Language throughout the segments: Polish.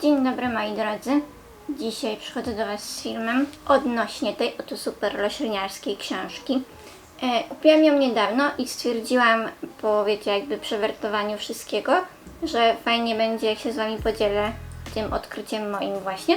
Dzień dobry moi drodzy. Dzisiaj przychodzę do Was z filmem odnośnie tej oto super rośliniarskiej książki. E, kupiłam ją niedawno i stwierdziłam po, wiecie, jakby przewertowaniu wszystkiego, że fajnie będzie, jak się z Wami podzielę tym odkryciem moim właśnie,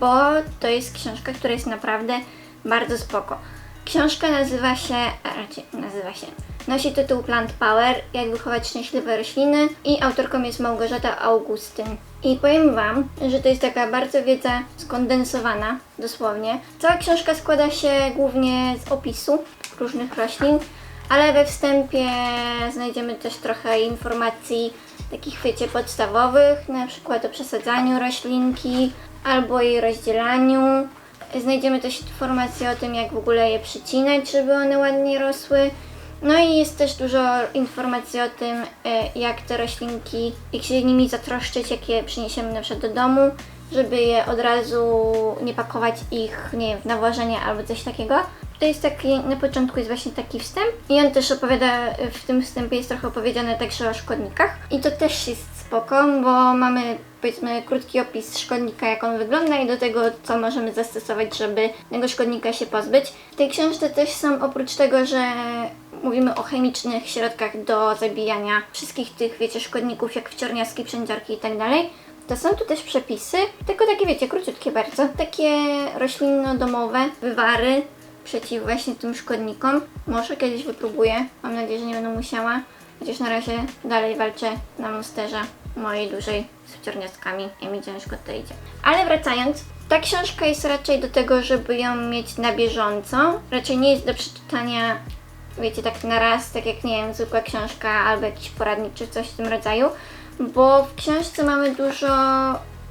bo to jest książka, która jest naprawdę bardzo spoko. Książka nazywa się, raczej nazywa się, nosi tytuł Plant Power, jak wychować szczęśliwe rośliny i autorką jest Małgorzata Augustyn. I powiem Wam, że to jest taka bardzo wiedza skondensowana, dosłownie. Cała książka składa się głównie z opisu różnych roślin, ale we wstępie znajdziemy też trochę informacji takich, wiecie, podstawowych, na przykład o przesadzaniu roślinki albo jej rozdzielaniu. Znajdziemy też informacje o tym, jak w ogóle je przycinać, żeby one ładnie rosły. No i jest też dużo informacji o tym, e, jak te roślinki, jak się nimi zatroszczyć, jak je przyniesiemy na przykład do domu, żeby je od razu nie pakować ich, nie wiem, w nawożenie albo coś takiego. To jest taki, na początku jest właśnie taki wstęp i on też opowiada, w tym wstępie jest trochę opowiedziane także o szkodnikach i to też jest spoko, bo mamy powiedzmy krótki opis szkodnika, jak on wygląda i do tego, co możemy zastosować, żeby tego szkodnika się pozbyć. W tej książce też są oprócz tego, że mówimy o chemicznych środkach do zabijania wszystkich tych, wiecie, szkodników jak wciorniaski, przędziarki i tak dalej, to są tu też przepisy, tylko takie, wiecie, króciutkie bardzo. Takie roślinno-domowe wywary przeciw właśnie tym szkodnikom. Może kiedyś wypróbuję, mam nadzieję, że nie będę musiała. Chociaż na razie dalej walczę na monsterze mojej dużej z wciorniaskami i mi ciężko to idzie. Ale wracając, ta książka jest raczej do tego, żeby ją mieć na bieżąco. Raczej nie jest do przeczytania, wiecie, tak na raz, tak jak, nie wiem, zwykła książka albo jakiś poradnik czy coś w tym rodzaju. Bo w książce mamy dużo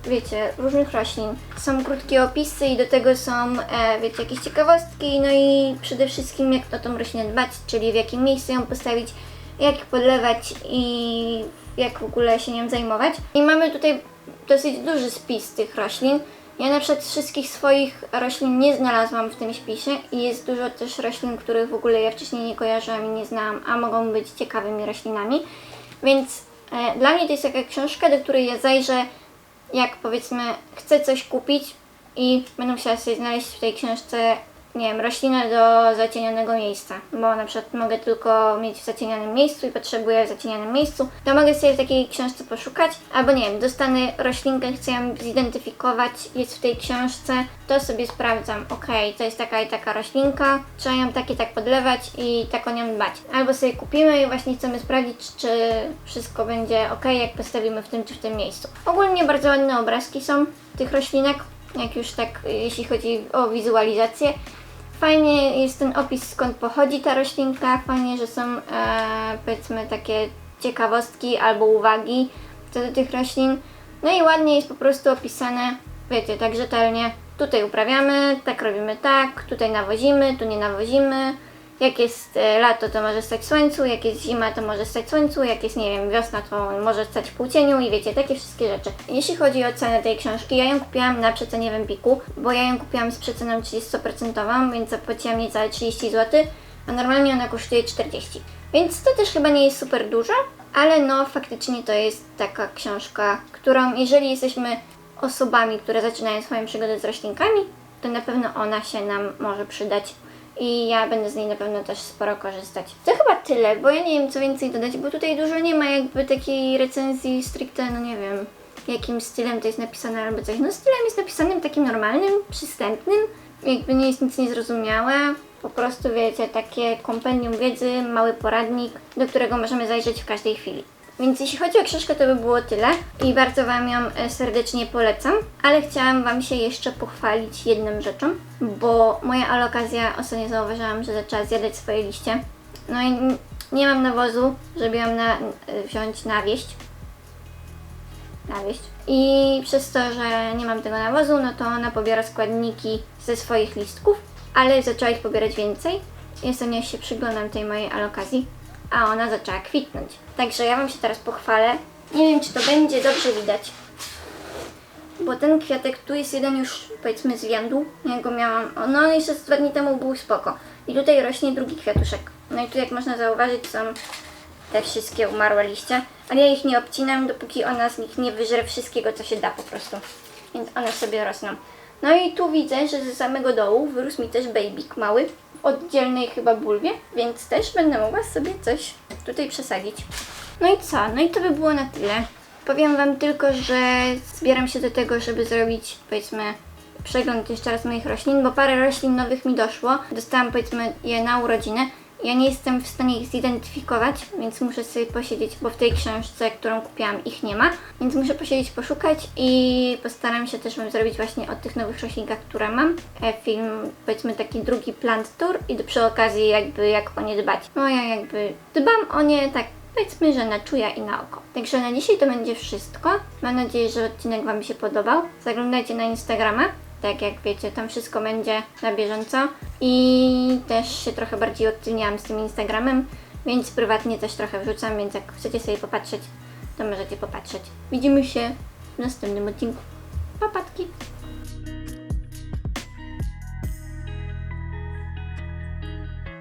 wiecie, różnych roślin. Są krótkie opisy i do tego są, e, wiecie, jakieś ciekawostki, no i przede wszystkim jak o tą roślinę dbać, czyli w jakim miejscu ją postawić, jak podlewać i jak w ogóle się nią zajmować. I mamy tutaj dosyć duży spis tych roślin. Ja na przykład wszystkich swoich roślin nie znalazłam w tym spisie i jest dużo też roślin, których w ogóle ja wcześniej nie kojarzyłam i nie znałam, a mogą być ciekawymi roślinami. Więc e, dla mnie to jest taka książka, do której ja zajrzę jak powiedzmy chcę coś kupić i będę musiała sobie znaleźć w tej książce, nie wiem, roślinę do zacienionego miejsca, bo na przykład mogę tylko mieć w zacienionym miejscu i potrzebuję w zacienionym miejscu, to mogę sobie w takiej książce poszukać, albo nie wiem, dostanę roślinkę, chcę ją zidentyfikować, jest w tej książce, to sobie sprawdzam, ok, to jest taka i taka roślinka, trzeba ją tak i tak podlewać i tak o nią dbać. Albo sobie kupimy i właśnie chcemy sprawdzić, czy wszystko będzie ok, jak postawimy w tym czy w tym miejscu. Ogólnie bardzo ładne obrazki są tych roślinek, jak już tak, jeśli chodzi o wizualizację. Fajnie jest ten opis, skąd pochodzi ta roślinka. Fajnie, że są e, powiedzmy takie ciekawostki albo uwagi co do tych roślin. No i ładnie jest po prostu opisane, wiecie, tak rzetelnie. Tutaj uprawiamy, tak robimy tak, tutaj nawozimy, tu nie nawozimy. Jak jest e, lato, to może stać słońcu, jak jest zima, to może stać słońcu, jak jest, nie wiem, wiosna, to może stać w półcieniu i wiecie, takie wszystkie rzeczy. Jeśli chodzi o cenę tej książki, ja ją kupiłam na przecenie w Empiku, bo ja ją kupiłam z przeceną 30%, więc zapłaciłam niecałe 30 zł, a normalnie ona kosztuje 40. Więc to też chyba nie jest super dużo, ale no faktycznie to jest taka książka, którą jeżeli jesteśmy osobami, które zaczynają swoją przygodę z roślinkami, to na pewno ona się nam może przydać i ja będę z niej na pewno też sporo korzystać. To chyba tyle, bo ja nie wiem co więcej dodać, bo tutaj dużo nie ma jakby takiej recenzji stricte, no nie wiem, jakim stylem to jest napisane albo coś. No stylem jest napisanym takim normalnym, przystępnym, jakby nie jest nic niezrozumiałe. Po prostu wiecie, takie kompendium wiedzy, mały poradnik, do którego możemy zajrzeć w każdej chwili. Więc jeśli chodzi o książkę, to by było tyle i bardzo Wam ją e, serdecznie polecam, ale chciałam Wam się jeszcze pochwalić jedną rzeczą, bo moja alokazja ostatnio zauważyłam, że zaczęła zjadać swoje liście. No i nie mam nawozu, żeby ją na, e, wziąć na wieść. Na wieść. I przez to, że nie mam tego nawozu, no to ona pobiera składniki ze swoich listków, ale zaczęła ich pobierać więcej. I ostatnio się przyglądam tej mojej alokazji, a ona zaczęła kwitnąć. Także ja Wam się teraz pochwalę. Nie wiem, czy to będzie dobrze widać, bo ten kwiatek tu jest jeden już powiedzmy z wiandu. Ja go miałam, no jeszcze z dwa dni temu był spoko. I tutaj rośnie drugi kwiatuszek. No i tu jak można zauważyć są te wszystkie umarłe liście, ale ja ich nie obcinam, dopóki ona z nich nie wyżre wszystkiego, co się da po prostu. Więc one sobie rosną. No i tu widzę, że ze samego dołu wyrósł mi też babik mały, oddzielnej chyba bulwie, więc też będę mogła sobie coś tutaj przesadzić. No i co? No i to by było na tyle. Powiem Wam tylko, że zbieram się do tego, żeby zrobić, powiedzmy, przegląd jeszcze raz moich roślin, bo parę roślin nowych mi doszło. Dostałam, powiedzmy, je na urodziny. Ja nie jestem w stanie ich zidentyfikować, więc muszę sobie posiedzieć, bo w tej książce, którą kupiłam, ich nie ma. Więc muszę posiedzieć, poszukać i postaram się też zrobić właśnie o tych nowych roślinkach, które mam. E, Film, powiedzmy, taki drugi plant tour i przy okazji jakby jak o nie dbać. No ja jakby dbam o nie tak Powiedzmy, że na czuja i na oko. Także na dzisiaj to będzie wszystko. Mam nadzieję, że odcinek Wam się podobał. Zaglądajcie na Instagrama. Tak jak wiecie, tam wszystko będzie na bieżąco. I też się trochę bardziej odtylniałam z tym Instagramem, więc prywatnie też trochę wrzucam, więc jak chcecie sobie popatrzeć, to możecie popatrzeć. Widzimy się w następnym odcinku. Papatki!